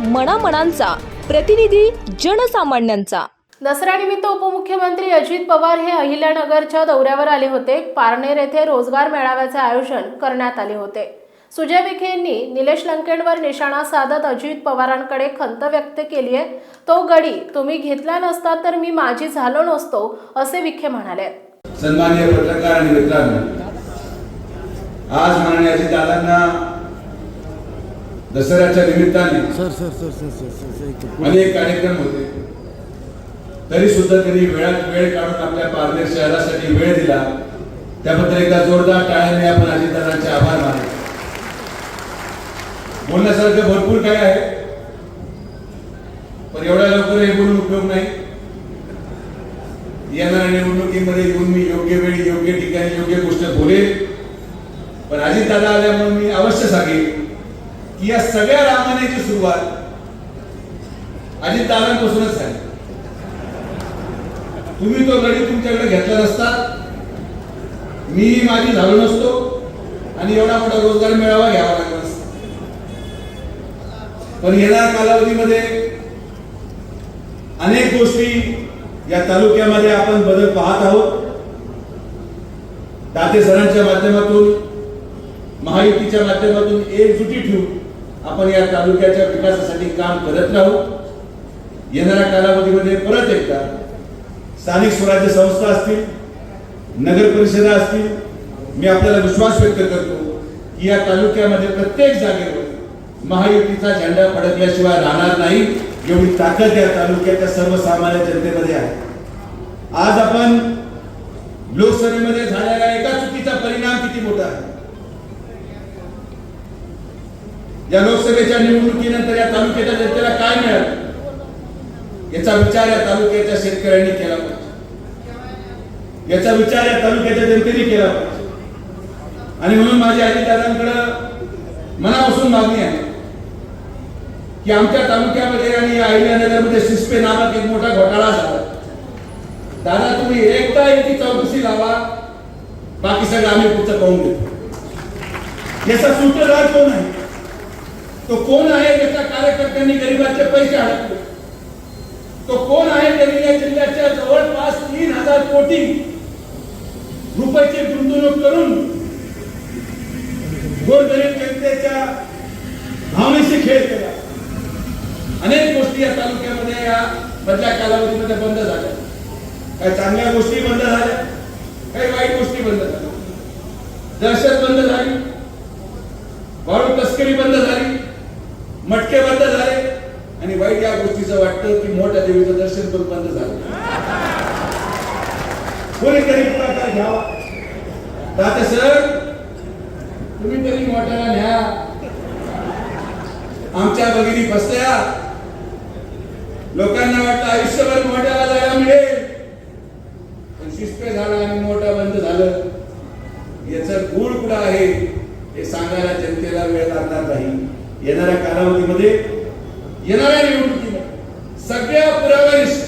मनामनांचा. प्रतिनिधी जनसामान्यांचा. दसऱ्यानिमित्त उपमुख्यमंत्री अजित पवार हे अहिल्यानगरच्या दौऱ्यावर आले होते. पारनेर येथे रोजगार मेळाव्याचे आयोजन करण्यात आले होते. सुजय विखे यांनी निलेश लंकेंवर निशाणा साधत अजित पवारांकडे खंत व्यक्त केली आहे. तो गडी तुम्ही घेतला नसता तर मी माझी झालो नसतो असे विखे म्हणाले. सन्मान्य पत्रकार आणि मित्रांनो आज माननीय दादांना दसऱ्याच्या निमित्ताने. अनेक कार्यक्रम होते. तरी सुद्धा त्यांनी वेळात वेळ काढून आपल्या पारनेर शहरासाठी वेळ दिला. त्याबद्दल एकदा जोरदार टाळ्याने आपण अजितदादांचे आभार मानले बोलण्यासारखं भरपूर काय आहे. पण एवढ्या लवकर हे बोलून उपयोग नाही. येणाऱ्या निवडणुकीमध्ये येऊन मी योग्य वेळी योग्य ठिकाणी योग्य गोष्ट बोलेल पण अजित दादा आल्यामुळे मी अवश्य सांगेन. की या सगळ्या रामायणाची सुरुवात अजितदादांपासूनच झाली. तुम्ही तो गडी तुमच्याकडे घेतला नसता. मी माझी झालो नसतो आणि एवढा मोठा रोजगार मिळावा घ्यावा लागला नसता. पण येणाऱ्या कालावधीमध्ये अनेक गोष्टी या तालुक्यामध्ये आपण बदल पाहत आहोत. दाते सरांच्या माध्यमातून महायुतीच्या माध्यमातून एकजुटी ठेवून आपण या तालुक्याच्या विकासासाठी काम करत राहू. येणाऱ्या कालावधीमध्ये परत एकदा स्थानिक स्वराज्य संस्था असतील नगर परिषदा असतील मी आपल्याला विश्वास व्यक्त करतो की या तालुक्यामध्ये प्रत्येक जागेवर महायुतीचा झेंडा फडकल्याशिवाय राहणार नाही एवढी ताकद या तालुक्याच्या सर्वसामान्य जनतेमध्ये आहे. आज आपण लोकसभेमध्ये झालेल्या एका चुकीचा परिणाम किती मोठा आहे? या लोकसभेच्या निवडणुकीनंतर या तालुक्याच्या जनतेला काय मिळालं? याचा विचार या तालुक्याच्या शेतकऱ्यांनी केला पाहिजे. याचा विचार या तालुक्याच्या जनतेने केला पाहिजे. आणि म्हणून माझ्या अजितदादांकडं मनापासून मागणी आहे की आमच्या तालुक्यामध्ये आणि अहिल्यानगरमध्ये सिस्पे नावाक एक मोठा घोटाळा झाला. दादा तुम्ही एकदा याची चौकशी लावा. बाकी सगळं आम्ही पुढचं पाहून घेतो. याचा सूत्रधार कोण आहे? तो कोण आहे ज्याच्या कार्यकर्त्यांनी गरिबांचे पैसे अडकले तो कोण आहे त्यांनी या जिल्ह्याच्या जवळपास तीन हजार कोटी रुपयाची गुंतवणूक करून गोरगरीब जनतेच्या भावनेशी खेळ केला? अनेक गोष्टी या तालुक्यामध्ये या मधल्या कालावधीमध्ये बंद झाल्या. काही चांगल्या गोष्टी बंद झाल्या काही वाईट गोष्टी बंद झाल्या. दहशत बंद झाली. वाळू तस्करी बंद झाली. मटके बंद झाले. आणि वाईट या गोष्टीचं वाटतं की मोठ्या देवीचं दर्शन पण बंद झालं. कोणीतरी पुढाकार घ्यावा. दादा सर तुम्ही तरी मोठ्याला न्या. आमच्या भगिनी बसल्या. लोकांना वाटतं आयुष्यभर मोठ्याला जायला मिळेल. पण शिस्पे झाला आणि मोठा बंद झालं. याचं गुळ कुठं आहे हे सांगायला जनतेला वेळ लागणार नाही. येणाऱ्या कालावधीमध्ये येणाऱ्या निवडणुकीमध्ये सगळ्या पुराव्यानिशी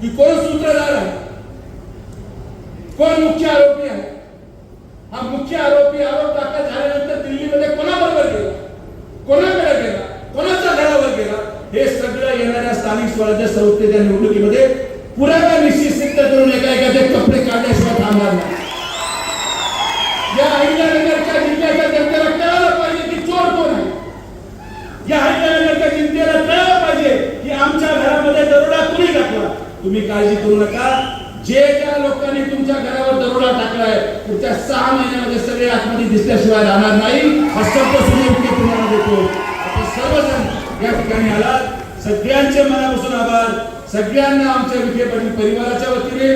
की कोण सूत्रधार आहे? कोण मुख्य आरोपी आहे? हा मुख्य आरोपी आरोप दाखल झाल्यानंतर दिल्लीमध्ये कोणाबरोबर गेला? कोणाकडे गेला? कोणाच्या घरावर गेला? हे सगळं येणाऱ्या स्थानिक स्वराज्य संस्थेच्या निवडणुकीमध्ये पुराव्यानिशी सिद्ध करून एका एकाचे कपडे काढल्याशिवाय थांबणार नाही. या अहिल्यानगरच्या जिल्ह्याच्या जनतेला कळायला पाहिजे की चोर कोण आहे या अहिल्यानगरच्या जनतेला कळायला पाहिजे की आमच्या घरामध्ये दरोडा कुणी टाकला? तुम्ही काळजी करू नका. जे त्या लोकांनी तुमच्या घरावर दरोडा टाकलाय पुढच्या सहा महिन्यामध्ये सगळे आतमध्ये दिसल्याशिवाय राहणार नाही. हा शब्द तुम्हाला देतो. आता सर्वजण या ठिकाणी आलात. सगळ्यांचे मनापासून आभार. सगळ्यांना आमच्या विखे पाटील परिवाराच्या वतीने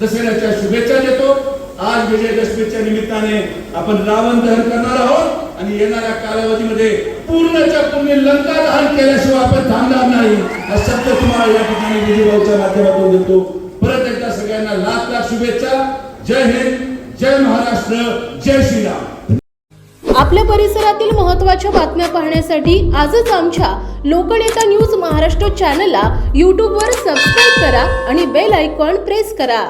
दसऱ्याच्या शुभेच्छा देतो. आज विजयदशमीच्या निमित्ताने आपण रावण दहन करणार आहोत आणि येणाऱ्या कालावधीमध्ये पूर्णच्या पूर्ण लंका दहन केल्याशिवाय आपण थांबणार नाही. हा शब्द तुम्हाला या ठिकाणी विजयभाऊच्या माध्यमातून देतो. परत एकदा सगळ्यांना लाख लाख शुभेच्छा. जय हिंद जय महाराष्ट्र जय श्रीराम. आपल्या परिसरातील महत्त्वाच्या बातम्या पाहण्यासाठी आजच आमच्या लोकनेता न्यूज महाराष्ट्र चॅनलला यूट्यूबवर सबस्क्राईब करा आणि बेल आयकॉन प्रेस करा.